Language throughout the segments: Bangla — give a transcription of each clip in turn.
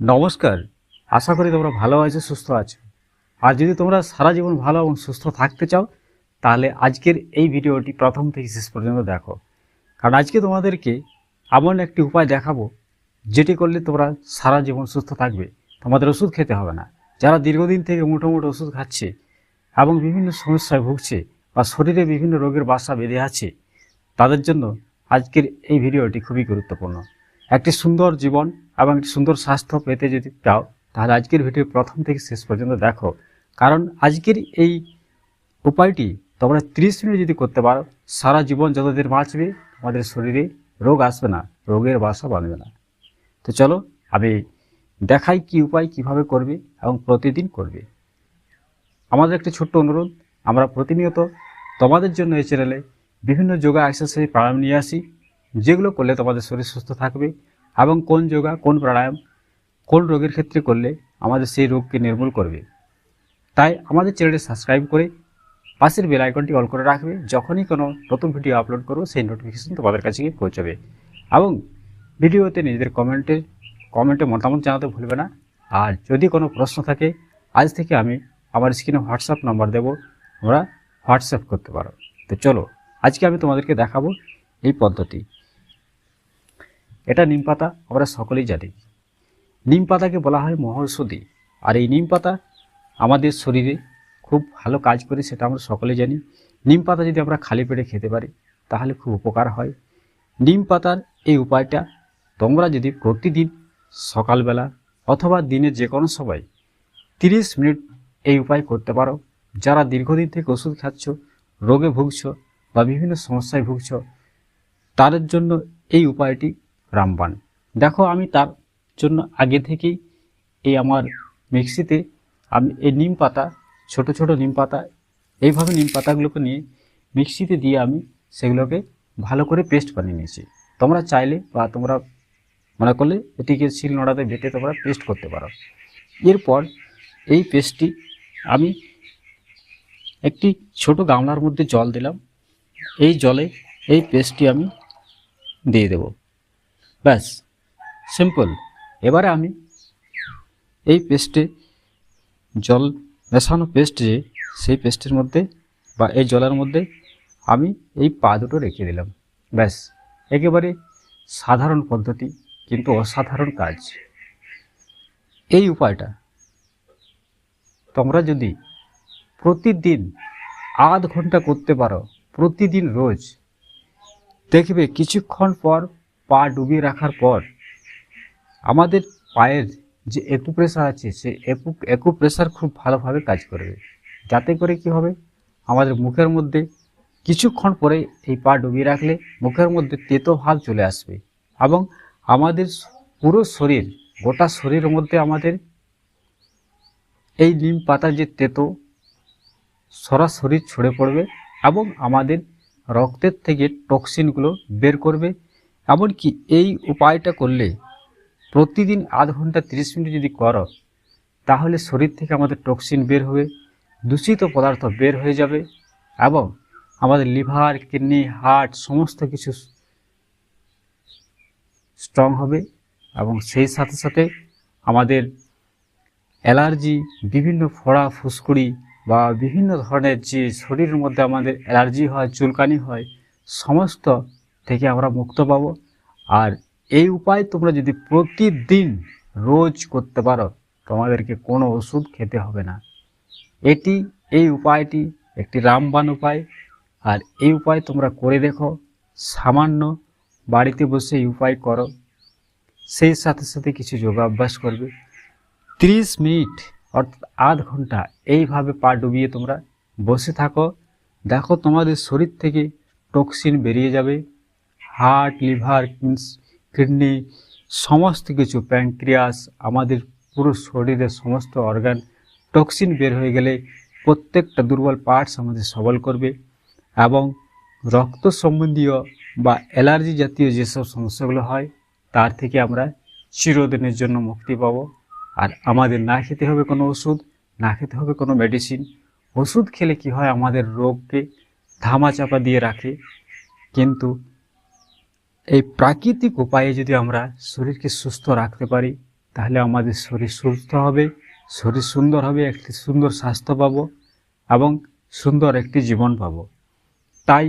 নমস্কার। আশা করি তোমরা ভালো আছো, সুস্থ আছো। আর যদি তোমরা সারা জীবন ভালো এবং সুস্থ থাকতে চাও, তাহলে আজকের এই ভিডিওটি প্রথম থেকে শেষ পর্যন্ত দেখো। কারণ আজকে তোমাদেরকে এমন একটি উপায় দেখাবো, যেটি করলে তোমরা সারা জীবন সুস্থ থাকবে। তোমাদের ওষুধ খেতে হবে না। যারা দীর্ঘদিন থেকে মুঠো ওষুধ খাচ্ছে এবং বিভিন্ন সমস্যায় ভুগছে বা শরীরে বিভিন্ন রোগের বাসা বেঁধে আছে, তাদের জন্য আজকের এই ভিডিওটি খুবই গুরুত্বপূর্ণ। একটি সুন্দর জীবন এবং একটি সুন্দর স্বাস্থ্য পেতে যদি চাও, তাহলে আজকের ভিডিও প্রথম থেকে শেষ পর্যন্ত দেখো। কারণ আজকের এই উপায়টি তোমরা ত্রিশ মিনিট যদি করতে পারো, সারা জীবন যতদিন বাঁচবে, তোমাদের শরীরে রোগ আসবে না, রোগের বাসা বাঁধবে না। তো চলো, আমি দেখাই কি উপায় কীভাবে করবে এবং প্রতিদিন করবে। আমাদের একটি ছোট্ট অনুরোধ, আমরা প্রতিনিয়ত তোমাদের জন্য এই চ্যানেলে বিভিন্ন যোগা এক্সারসাইজ প্রাণায়াম নিয়ে আসি। যেগুলো করলে তোমাদের শরীর সুস্থ থাকবে এবং কোন যোগা, কোন প্রাণায়াম, কোন রোগের ক্ষেত্রে করলে আমাদের সেই রোগকে নির্মূল করবে। তাই আমাদের চ্যানেলটি সাবস্ক্রাইব করে পাশের বেল আইকনটি অল করে রাখবে। যখনই কোনো নতুন ভিডিও আপলোড করব, সেই নোটিফিকেশন তোমাদের কাছে গিয়ে পৌঁছাবে। এবং ভিডিওতে নিজেদের কমেন্টে কমেন্টে মতামত জানাতে ভুলবে না। আর যদি কোনো প্রশ্ন থাকে, আজ থেকে আমি আমার স্ক্রিনে হোয়াটসঅ্যাপ নাম্বার দেবো, তোমরা হোয়াটসঅ্যাপ করতে পারো। তো চলো, আজকে আমি তোমাদেরকে দেখাবো এই পদ্ধতি। এটা নিম পাতা, আমরা সকলেই জানি। নিম পাতাকে বলা হয় মহৌষধি। আর এই নিম পাতা আমাদের শরীরে খুব ভালো কাজ করে, সেটা আমরা সকলে জানি। নিম পাতা যদি আমরা খালি পেটে খেতে পারি, তাহলে খুব উপকার হয়। নিম পাতার এই উপায়টা তোমরা যদি প্রতিদিন সকালবেলা অথবা দিনের যে কোনো সময় তিরিশ মিনিট এই উপায় করতে পারো। যারা দীর্ঘদিন থেকে ওষুধ খাচ্ছ, রোগে ভুগছ বা বিভিন্ন সমস্যায় ভুগছ, তাদের জন্য এই উপায়টি রামবান দেখো, আমি তার জন্য আগে থেকেই এই আমার মিক্সিতে আমি এই নিম পাতা, ছোটো ছোট নিম পাতা, এইভাবে নিম পাতাগুলোকে নিয়ে মিক্সিতে দিয়ে আমি সেগুলোকে ভালো করে পেস্ট বানিয়ে নিয়েছি। তোমরা চাইলে বা তোমরা মনে করলে এটিকে শিল নোড়াতে বেটে তোমরা পেস্ট করতে পারো। এরপর এই পেস্টটি আমি একটি ছোট গামলার মধ্যে জল দিলাম। এই জলে এই পেস্টটি আমি দিয়ে দেব। ব্যাস সিম্পল এবারে আমি এই পেস্টে জল মেশানো পেস্ট যে, সেই পেস্টের মধ্যে বা এই জলের মধ্যে আমি এই পা দুটো রেখে দিলাম। ব্যাস, একেবারে সাধারণ পদ্ধতি, কিন্তু অসাধারণ কাজ। এই উপায়টা তোমরা যদি প্রতিদিন আধ ঘণ্টা করতে পারো, প্রতিদিন রোজ, দেখবে কিছুক্ষণ পর পা ডুবিয়ে রাখার পর, আমাদের পায়ের যে একু প্রেশার আছে, সে একু একু প্রেশার খুব ভালোভাবে কাজ করবে। যাতে করে কি হবে? আমাদের মুখের মধ্যে কিছুক্ষণ পরে এই পা ডুবিয়ে রাখলে মুখের মধ্যে তেতো ভাব চলে আসবে এবং আমাদের পুরো শরীর, গোটা শরীরের মধ্যে আমাদের এই নিম পাতার যে তেতো সরাসরি ছড়ে পড়বে এবং আমাদের রক্তের থেকে টক্সিনগুলো বের করবে। এমনকি এই উপায়টা করলে প্রতিদিন আধ ঘণ্টা তিরিশ মিনিট যদি করো, তাহলে শরীর থেকে আমাদের টক্সিন বের হবে, দূষিত পদার্থ বের হয়ে যাবে এবং আমাদের লিভার কিডনি হার্ট সমস্ত কিছু স্ট্রং হবে এবং সেই সাথে সাথে আমাদের অ্যালার্জি, বিভিন্ন ফোড়া, ফুসকুড়ি বা বিভিন্ন ধরনের যে শরীরের মধ্যে আমাদের অ্যালার্জি হয়, চুলকানি হয়, সমস্ত থেকে আমরা মুক্ত পাব। আর এই উপায় তোমরা যদি প্রতিদিন রোজ করতে পারো, তোমাদেরকে কোনো ওষুধ খেতে হবে না। এটি, এই উপায়টি একটি রামবান উপায়। আর এই উপায় তোমরা করে দেখো, সামান্য বাড়িতে বসে এই উপায় করো। সেই সাথে সাথে কিছু যোগাভ্যাস করবে। ত্রিশ মিনিট, অর্থাৎ আধ ঘণ্টা এইভাবে পা ডুবিয়ে তোমরা বসে থাকো। দেখো তোমাদের শরীর থেকে টক্সিন বেরিয়ে যাবে। হার্ট লিভার কিডনি সমস্ত কিছু প্যাঙ্ক্রিয়াস আমাদের পুরো শরীরের সমস্ত অর্গান টক্সিন বের হয়ে গেলে প্রত্যেকটা দুর্বল পার্টস আমাদের সবল করবে এবং রক্ত সম্বন্ধীয় বা অ্যালার্জি জাতীয় যেসব সমস্যাগুলো হয়, তার থেকে আমরা চিরদিনের জন্য মুক্তি পাবো। আর আমাদের না খেতে হবে কোনো ওষুধ, না খেতে হবে কোনো মেডিসিন ওষুধ খেলে কি হয়, আমাদের রোগকে ধামা চাপা দিয়ে রাখে। কিন্তু এই প্রাকৃতিক উপায়ে যদি আমরা শরীরকে সুস্থ রাখতে পারি, তাহলে আমাদের শরীর সুস্থ হবে, শরীর সুন্দর হবে, একটি সুন্দর স্বাস্থ্য পাবো এবং সুন্দর একটি জীবন পাবো। তাই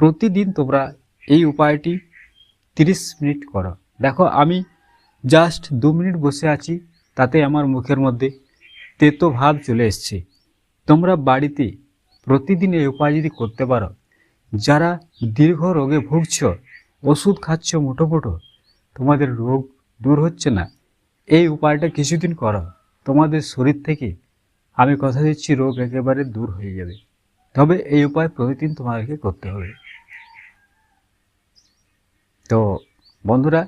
প্রতিদিন তোমরা এই উপায়টি তিরিশ মিনিট করো। দেখো, আমি জাস্ট দু মিনিট বসে আছি, তাতে আমার মুখের মধ্যে তেতো ভাব চলে এসছে। তোমরা বাড়িতে প্রতিদিন এই উপায় যদি করতে পারো, যারা দীর্ঘ রোগে ভুগছ ওষুধ খাচ্ছ মুঠো মুঠো তোমাদের রোগ দূর হচ্ছে না। এই উপায়টা কিছুদিন করো। তোমাদের শরীর থেকে আমি কথা দিচ্ছি, রোগ একেবারে দূর হয়ে যাবে। তবে এই উপায় প্রতিদিন তোমাদেরকে করতে হবে। তো বন্ধুরা,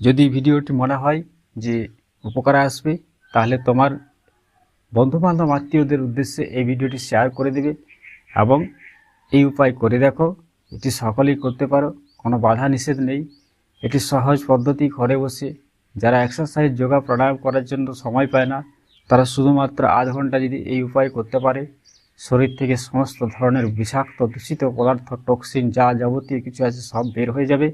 যদি ভিডিওটি মনে হয় যে উপকারে আসবে, তাহলে তোমার বন্ধুবান্ধব, আত্মীয়দের উদ্দেশ্যে এই ভিডিওটি শেয়ার করে দেবে এবং এই উপায় করে দেখো। এটি সকলেই করতে পারো। কোনো বাধা নিষেধ নেই। এটি সহজ পদ্ধতি ঘরে বসে। যারা এক্সারসাইজ যোগা প্রাণায়াম করার জন্য সময় পায় না, তারা শুধুমাত্র আধ ঘণ্টা যদি এই উপায় করতে পারে, শরীর থেকে সমস্ত ধরনের বিষাক্ত, দূষিত পদার্থ টক্সিন যা যাবতীয় কিছু আছে সব বের হয়ে যাবে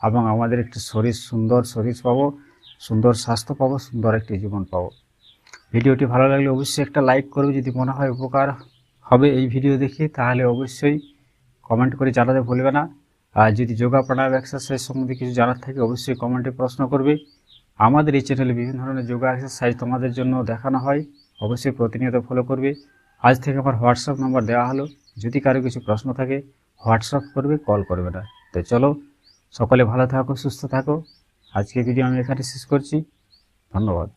এবং আমাদের একটি শরীর সুন্দর শরীর পাবো, সুন্দর স্বাস্থ্য পাবো, সুন্দর একটি জীবন পাবো। ভিডিওটি ভালো লাগলে অবশ্যই একটা লাইক করবে, যদি মনে হয় উপকার হবে এই ভিডিও দেখে, তাহলে অবশ্যই কমেন্ট করে জানাতে ভুলবে না। আর যদি যোগা প্রাণায়াম এক্সারসাইজ সম্বন্ধে কিছু জানার থাকে, অবশ্যই কমেন্টে প্রশ্ন করবে। আমাদের এই চ্যানেলে বিভিন্ন ধরনের যোগা এক্সারসাইজ তোমাদের জন্য দেখানো হয়, অবশ্যই প্রতিনিয়ত ফলো করবে। আজ থেকে আমার হোয়াটসঅ্যাপ নাম্বার দেওয়া হলো। যদি কারও কিছু প্রশ্ন থাকে হোয়াটসঅ্যাপ করবে কল করবে না। তো চলো, সকলে ভালো থাকো, সুস্থ থাকো। আজকে ভিডিও আমি এখানে শেষ করছি। ধন্যবাদ।